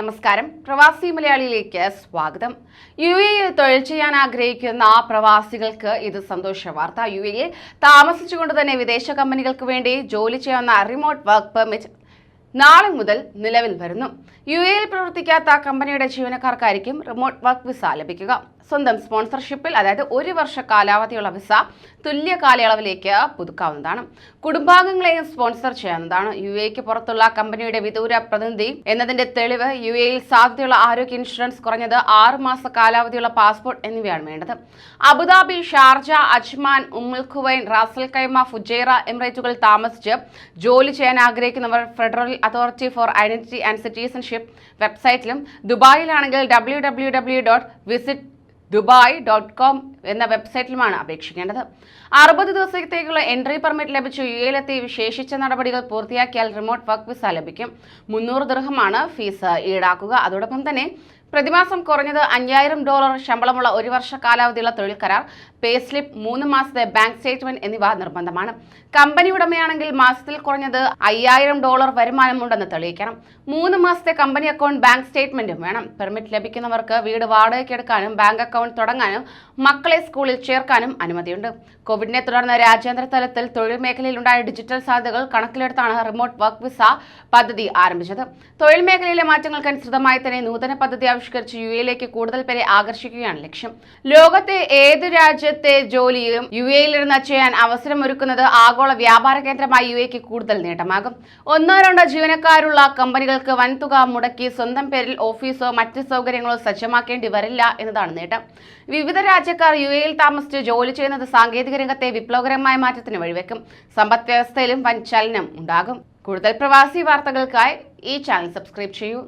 നമസ്കാരം. പ്രവാസി മലയാളിയിലേക്ക് സ്വാഗതം. യു എയിൽ തൊഴിൽ ചെയ്യാൻ ആഗ്രഹിക്കുന്ന പ്രവാസികൾക്ക് ഇത് സന്തോഷ വാർത്ത. യു എയിൽ താമസിച്ചുകൊണ്ട് തന്നെ വിദേശ കമ്പനികൾക്ക് വേണ്ടി ജോലി ചെയ്യാവുന്ന റിമോട്ട് വർക്ക് പെർമിറ്റ് നാളെ മുതൽ നിലവിൽ വരുന്നു. യു എയിൽ പ്രവർത്തിക്കാത്ത കമ്പനിയുടെ ജീവനക്കാർക്കായിരിക്കും റിമോട്ട് വർക്ക് വിസ ലഭിക്കുക. സ്വന്തം സ്പോൺസർഷിപ്പിൽ അതായത് ഒരു വർഷ കാലാവധിയുള്ള വിസ തുല്യ കാലയളവിലേക്ക് പുതുക്കാവുന്നതാണ്. കുടുംബാംഗങ്ങളെയും സ്പോൺസർ ചെയ്യാവുന്നതാണ് യു എക്ക് പുറത്തുള്ള കമ്പനിയുടെ വിദൂര പ്രതിനിധി എന്നതിന്റെ തെളിവ് യു എയിൽ സാധ്യതയുള്ള ആരോഗ്യ ഇൻഷുറൻസ് കുറഞ്ഞത് ആറ് മാസ കാലാവധിയുള്ള പാസ്പോർട്ട് എന്നിവയാണ് വേണ്ടത്. Abu Dhabi Sharjah Ajman Umm al Quwain Ras al Khaimah Fujairah എമിറേറ്റുകളിൽ താമസിച്ച് ജോലി ചെയ്യാൻ ആഗ്രഹിക്കുന്നവർ federal authority for identity and citizenship വെബ്സൈറ്റിലും ദുബായിലാണെങ്കിൽ W W W dot visit Dubai dot com എന്ന വെബ്സൈറ്റിലുമാണ് അപേക്ഷിക്കേണ്ടത്. അറുപത് ദിവസത്തേക്കുള്ള എൻട്രി പെർമിറ്റ് ലഭിച്ചു. യു എയിലെത്തി വിശേഷിച്ച നടപടികൾ പൂർത്തിയാക്കിയാൽ റിമോട്ട് വർക്ക് വിസ ലഭിക്കും. മുന്നൂറ് ദൃഹമാണ് ഫീസ് ഈടാക്കുക. അതോടൊപ്പം തന്നെ പ്രതിമാസം കുറഞ്ഞത് അയ്യായിരം ഡോളർ ശമ്പളമുള്ള ഒരു വർഷ കാലാവധിയുള്ള തൊഴിൽ കരാർ പേ സ്ലിപ്പ് മൂന്ന് മാസത്തെ ബാങ്ക് സ്റ്റേറ്റ്മെന്റ് എന്നിവ നിർബന്ധമാണ്. കമ്പനി ഉടമയാണെങ്കിൽ മാസത്തിൽ കുറഞ്ഞത് അയ്യായിരം ഡോളർ വരുമാനമുണ്ടെന്ന് തെളിയിക്കണം. മൂന്ന് മാസത്തെ കമ്പനി അക്കൗണ്ട് ബാങ്ക് സ്റ്റേറ്റ്മെന്റും വേണം. പെർമിറ്റ് ലഭിക്കുന്നവർക്ക് വീട് വാടകയ്ക്ക് എടുക്കാനും ബാങ്ക് അക്കൗണ്ട് തുടങ്ങാനും മക്കളെ സ്കൂളിൽ ചേർക്കാനും അനുമതിയുണ്ട്. കോവിഡിനെ തുടർന്ന് രാജ്യാന്തര തലത്തിൽ തൊഴിൽ മേഖലയിലുണ്ടായ ഡിജിറ്റൽ സാധ്യതകൾ കണക്കിലെടുത്താണ് റിമോട്ട് വർക്ക് വിസ പദ്ധതി ആരംഭിച്ചത്. തൊഴിൽ മേഖലയിലെ മാറ്റങ്ങൾക്കനുസൃതമായി തന്നെ നൂതന പദ്ധതി ആവിഷ്കരിച്ച് യു എയിലേക്ക് കൂടുതൽ പേരെ ആകർഷിക്കുകയാണ് ലക്ഷ്യം. ലോകത്തെ ഏത് രാജ്യത്തെ ജോലിയും യു എയിലിരുന്ന് ചെയ്യാൻ അവസരമൊരുക്കുന്നത് ആഗോള വ്യാപാര കേന്ദ്രമായി യു എക്ക് കൂടുതൽ നേട്ടമാകും. ഒന്നോ രണ്ടോ ജീവനക്കാരുള്ള കമ്പനികൾക്ക് വൻതുക മുടക്കി സ്വന്തം പേരിൽ ഓഫീസോ മറ്റ് സൗകര്യങ്ങളോ സജ്ജമാക്കേണ്ടി വരില്ല എന്നതാണ് നേട്ടം. വിവിധ രാജ്യക്കാർ യു എയിൽ താമസിച്ച് ജോലി ചെയ്യുന്നത് സാങ്കേതിക രംഗത്തെ വിപ്ലവകരമായ മാറ്റത്തിന് വഴിവെക്കും. സമ്പദ് വ്യവസ്ഥയിലും വൻ ചലനം ഉണ്ടാകും. കൂടുതൽ പ്രവാസി വാർത്തകൾക്കായി ഈ ചാനൽ സബ്സ്ക്രൈബ് ചെയ്യൂ.